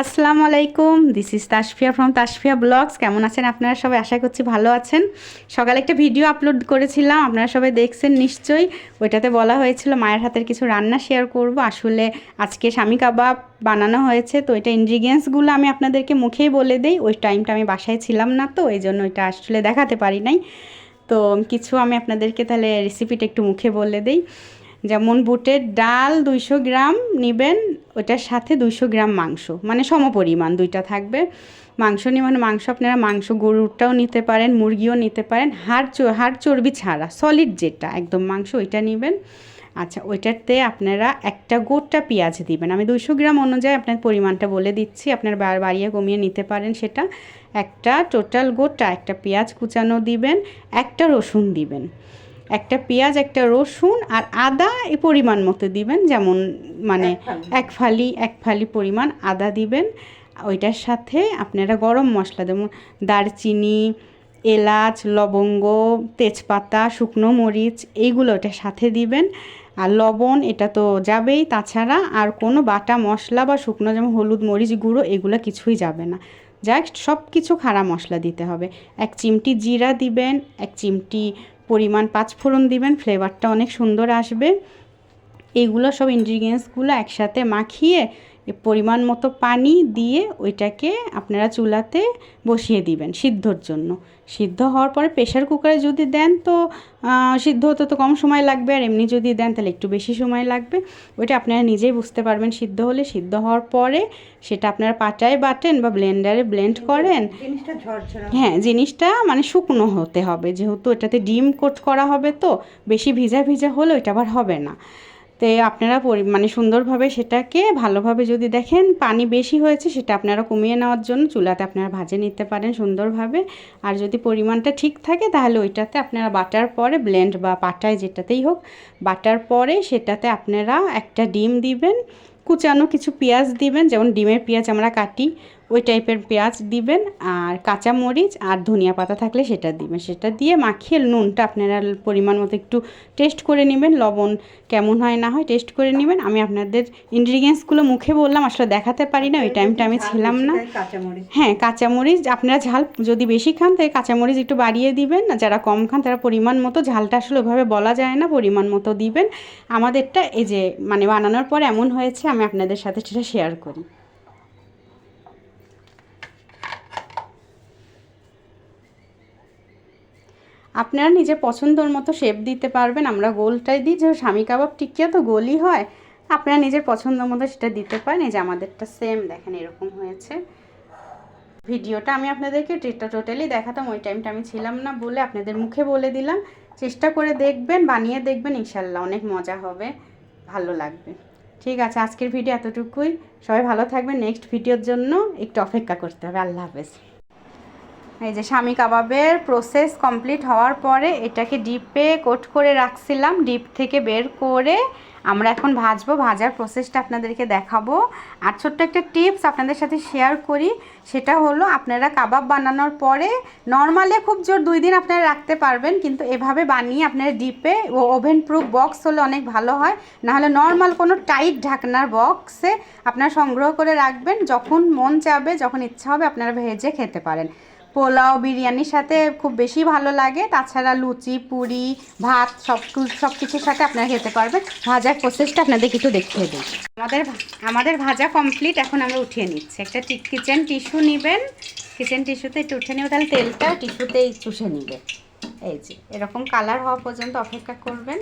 আসসালামু আলাইকুম this is Tasfia from Tasfia blogs. কেমন আছেন আপনারা? সবাই আশা করছি ভালো আছেন। সকালে একটা ভিডিও আপলোড করেছিলাম, আপনারা সবাই দেখছেন নিশ্চয়ই। ওইটাতে বলা হয়েছিল মায়ের হাতের কিছু রান্না শেয়ার করব। আসলে আজকে স্বামী কাবাব বানানো হয়েছে, তো এটা ইনগ্রিডিয়েন্টসগুলো আমি আপনাদেরকে মুখেই বলে দিই। ওই টাইমটা আমি বাসায় ছিলাম না তো, এই জন্য ওইটা আসলে দেখাতে পারি নাই। তো কিছু আমি আপনাদেরকে তাহলে রেসিপিটা একটু মুখে বলে দিই। যেমন বুটের ডাল দুইশো গ্রাম নেবেন, ওটার সাথে দুইশো গ্রাম মাংস। মানে সমপরিমাণ দুইটা থাকবে। মাংস নিয়ে মানে মাংস আপনারা মাংস গরুরটাও নিতে পারেন, মুরগিও নিতে পারেন। হাড় হাড় চর্বি ছাড়া সলিড যেটা, একদম মাংস ওইটা নেবেন। আচ্ছা ওইটাতে আপনারা একটা গোটা পেঁয়াজ দিবেন। আমি দুইশো গ্রাম অনুযায়ী আপনার পরিমাণটা বলে দিচ্ছি। আপনার বার বাড়িয়ে কমিয়ে নিতে পারেন সেটা। একটা টোটাল গোটা একটা পেঁয়াজ কুচানো দিবেন, একটা রসুন দিবেন। একটা পেঁয়াজ একটা রসুন আর আদা এই পরিমাণ মতো দিবেন। যেমন মানে এক ফালি। এক ফালি পরিমাণ আদা দিবেন। ওইটার সাথে আপনারা গরম মশলা যেমন দারচিনি এলাচ লবঙ্গ তেজপাতা শুকনো মরিচ এইগুলো ওটার সাথে দিবেন। আর লবণ এটা তো যাবেই তাছাড়া আর কোনো বাটা মশলা বা শুকনো যেমন হলুদ মরিচ গুঁড়ো এগুলো কিছুই যাবে না। জাস্ট সব কিছু খাড়া মশলা দিতে হবে। এক চিমটি জিরা দিবেন এক চিমটি পরিমাণ পাঁচফোড়ন দিবেন ফ্লেভারটা অনেক সুন্দর আসবে। এইগুলো সব ইনগ্রিডিয়েন্টসগুলো একসাথে মাখিয়ে পরিমাণ মতো পানি দিয়ে ওইটাকে আপনারা চুলাতে বসিয়ে দিবেন সিদ্ধর জন্য। সিদ্ধ হওয়ার পরে প্রেশার কুকারে যদি দেন তো সিদ্ধ হতে তো কম সময় লাগবে আর এমনি যদি দেন তাহলে একটু বেশি সময় লাগবে। ওইটা আপনারা নিজেই বুঝতে পারবেন সিদ্ধ হলে। সিদ্ধ হওয়ার পরে সেটা আপনারা পাটায় বাটেন বা ব্লেন্ডারে ব্লেন্ড করেন। হ্যাঁ জিনিসটা মানে শুকনো হতে হবে। যেহেতু এটাতে ডিম কোট করা হবে তো বেশি ভিজা ভিজা হলে ওইটা আবার হবে না। তো আপনারা মানে সুন্দরভাবে সেটাকে ভালোভাবে যদি দেখেন পানি বেশি হয়েছে সেটা আপনারা কমিয়ে নেওয়ার জন্য চুলাতে আপনারা ভাজে নিতে পারেন সুন্দরভাবে। আর যদি পরিমাণটা ঠিক থাকে তাহলে ওইটাতে আপনারা বাটার পরে ব্লেন্ড বা পাটায় যেটাতেই হোক, বাটার পরে সেটাতে আপনারা একটা ডিম দিবেন। কুচানো কিছু পেঁয়াজ দিবেন যেমন ডিমের পেঁয়াজ আমরা কাটি ওই টাইপের পেঁয়াজ দিবেন আর কাঁচা মরিচ আর ধনিয়া পাতা থাকলে সেটা দিবেন। সেটা দিয়ে মাখিয়ে নুনটা আপনারা পরিমাণ মতো একটু টেস্ট করে নেবেন লবণ কেমন হয় না হয় টেস্ট করে নেবেন। আমি আপনাদের ইনগ্রিডিয়েন্টসগুলো মুখে বললাম আসলে দেখাতে পারি না ওই টাইমটা আমি ছিলাম না। কাঁচামরিচ। হ্যাঁ কাঁচামরিচ আপনারা ঝাল যদি বেশি খান তাই কাঁচামরিচ একটু বাড়িয়ে দিবেন যারা কম খান তারা পরিমাণ মতো ঝালটা আসলে ওইভাবে বলা যায় না পরিমাণ মতো দিবেন। আমাদেরটা এই যে মানে বানানোর পর এমন হয়েছে আমি আপনাদের সাথে সেটা শেয়ার করি। আপনারা নিজের পছন্দর মতো শেপ দিতে পারবেন, আমরা গোলটাই দিই যে স্বামী কাবাব টিকিয়া তো গোলই হয়। আপনারা নিজের পছন্দ মতো সেটা দিতে পারেন, এই যে আমাদেরটা সেম দেখেন এরকম হয়েছে। ভিডিওটা আমি আপনাদেরকে ট্রিটটা টোটালি দেখাতাম, ওই টাইমটা আমি ছিলাম না বলে আপনাদের মুখে বলে দিলাম। চেষ্টা করে দেখবেন, বানিয়ে দেখবেন, ইনশাল্লাহ অনেক মজা হবে, ভালো লাগবে। ঠিক আছে, আজকের ভিডিও এতটুকুই। সবাই ভালো থাকবে নেক্সট ভিডিওর জন্য একটু অপেক্ষা করতে হবে। আল্লাহ হাফেজ। এই যে স্বামী কাবাবের প্রসেস কমপ্লিট হওয়ার পরে এটাকে ডিপে কোট করে রাখছিলাম। ডিপ থেকে বের করে আমরা এখন ভাজবো। ভাজার প্রসেসটা আপনাদেরকে দেখাবো। আর ছোট্ট একটা টিপস আপনাদের সাথে শেয়ার করি। সেটা হলো আপনারা কাবাব বানানোর পরে নর্মালে খুব জোর দুই দিন আপনারা রাখতে পারবেন, কিন্তু এভাবে বানিয়ে আপনারা ডিপে ও ওভেন প্রুফ বক্স হলে অনেক ভালো হয়। নাহলে নর্মাল কোনো টাইট ঢাকনার বক্সে আপনারা সংগ্রহ করে রাখবেন। যখন মন চাবে, যখন ইচ্ছা হবে, আপনারা ভেজে খেতে পারেন। পোলাও, বিরিয়ানির সাথে খুব বেশি ভালো লাগে। তাছাড়া লুচি, পুরি, ভাত, সব সব কিছুর সাথে আপনারা খেতে পারবেন। ভাজার প্রসেসটা আপনাদের একটু দেখিয়ে দিই। আমাদের আমাদের ভাজা কমপ্লিট এখন আমরা উঠিয়ে নিচ্ছি। একটা কিচেন টিস্যু নেবেন। কিচেন টিস্যুতে একটু উঠে নেবে তাহলে তেলটা টিস্যুতেই চুষে নিবে। এই যে, এরকম কালার হওয়া পর্যন্ত অপেক্ষা করবেন।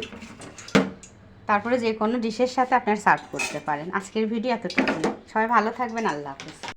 তারপরে যে কোনো ডিশের সাথে আপনারা সার্ভ করতে পারেন। আজকের ভিডিও এতটুকু সবাই ভালো থাকবেন। আল্লাহ হাফিজ।